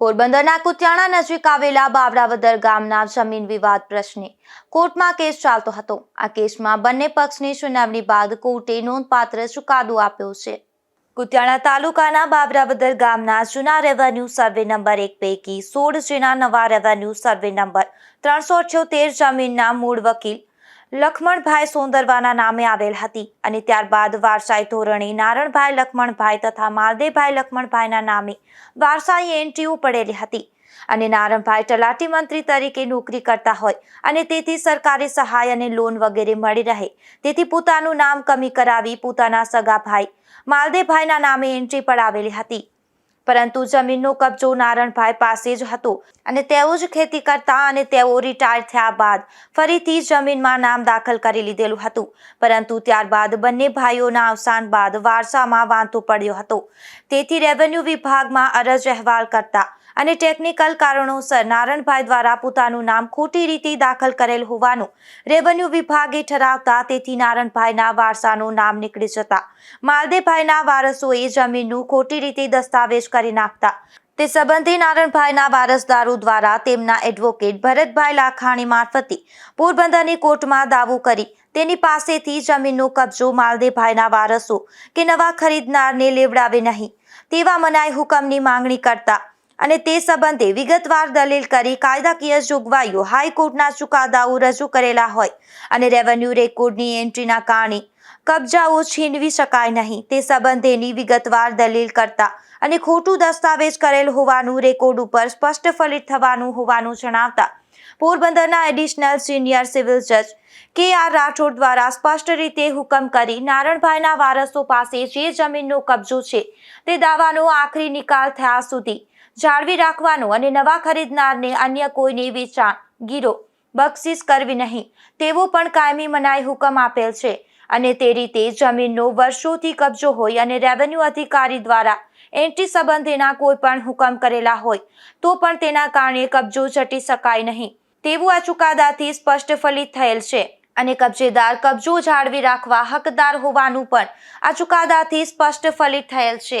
પોરબંદરના કુતિયાણા નજીક આવેલા બાવરાવદર ગામના જમીન વિવાદ પ્રશ્ને કોર્ટમાં કેસ ચાલતો હતો. આ કેસમાં બંને પક્ષની સુનાવણી બાદ કોર્ટે નોંધપાત્ર ચુકાદો આપ્યો છે. કુતિયાણા તાલુકાના બાબરાવદર ગામના જૂના રેવન્યુ સર્વે નંબર એક પૈકી સોળ જૂના નવા રેવન્યુ સર્વે નંબર ત્રણસો અઠ્યોતેર જમીનના મૂળ વકીલ લખમણભાઈ સોંદરવાના નામે આવેલ હતી અને ત્યારબાદ વારસાઈ ધોરણે નારણભાઈ લખમણભાઈ તથા માલદેવભાઈ લખમણભાઈના નામે વારસાઈ એન્ટ્રીઓ પડેલી હતી અને નારણભાઈ તલાટી મંત્રી તરીકે નોકરી કરતા હોય અને તેથી સરકારી સહાય અને લોન વગેરે મળી રહે, તેથી પોતાનું નામ કમી કરાવી પોતાના સગા ભાઈ માલદેવભાઈના નામે એન્ટ્રી પડાવેલી હતી. પરંતુ જમીનનો કબજો નારણભાઈ પાસે જ હતો અને તેઓ જ ખેતી કરતા અને તેઓ રિટાયર થયા બાદ ફરીથી જમીનમાં નામ દાખલ કરી લીધેલું હતું. પરંતુ ત્યારબાદ બંને ભાઈઓના અવસાન બાદ વારસામાં વાંધો પડ્યો હતો. તેથી રેવન્યુ વિભાગમાં અરજ અહેવાલ કરતા અને ટેકનિકલ કારણોસર નારણભાઈ દ્વારા પોતાનું નામ ખોટી રીતે દાખલ કરેલ હોવાનું રેવન્યુ વિભાગે ઠરાવતા તેથી નારણભાઈના વારસાનું નામ નીકળી જતા. માલદેવભાઈના વારસોએ જમીનનું ખોટી રીતે દસ્તાવેજ કરી નાખતા. તે સંબંધે નારણભાઈના વારસદારો દ્વારા તેમના એડવોકેટ ભરતભાઈ લાખાણી મારફતે પોરબંદરની કોર્ટમાં દાવો કરી તેની પાસેથી જમીનનો કબજો માલદેવભાઈના વારસો કે નવા ખરીદનારને લેવડાવે નહીં તેવા મનાઈ હુકમની માંગણી કરતા અને તે સંબંધે વિગતવાર દલીલ કરી કાયદાકીય જોગવાઈઓ હાઈકોર્ટના ચુકાદાઓ રજૂ કરેલા હોય અને રેવન્યુ રેકોર્ડની એન્ટ્રીના કારણે કબજાઓ છીનવી શકાય નહીં. તે સંબંધેની વિગતવાર દલીલ કરતા અને ખોટું દસ્તાવેજ કરેલ હોવાનું રેકોર્ડ ઉપર સ્પષ્ટ ફલિત થવાનું હોવાનું જણાવતા પોરબંદરના એડિશનલ સિનિયર સિવિલ જજ કે આર રાઠોડ દ્વારા સ્પષ્ટ રીતે હુકમ કરી નારણભાઈના વારસો પાસે જે જમીનનો કબજો છે તે દાવાનો આખરી નિકાલ થયા સુધી જાળવી રાખવાનું અને નવા ખરીદનારને અન્ય કોઈને વેચાણ ગીરો બક્ષિસ કરવી નહીં, તેવો પણ કાયમી મનાઈ હુકમ આપેલ છે. અને તે રીતે જમીનનો વર્ષોથી કબજો હોય અને રેવન્યુ અધિકારી દ્વારા એન્ટ્રી સંબંધેના કોઈ પણ હુકમ કરેલા હોય, તો પણ તેના કારણે કબજો ચટી શકાય નહીં, તેવું આ ચુકાદાથી સ્પષ્ટ ફલિત થયેલ છે. અને કબજેદાર કબજો જાળવી રાખવા હકદાર હોવાનું પણ આ ચુકાદાથી સ્પષ્ટ ફલિત થયેલ છે.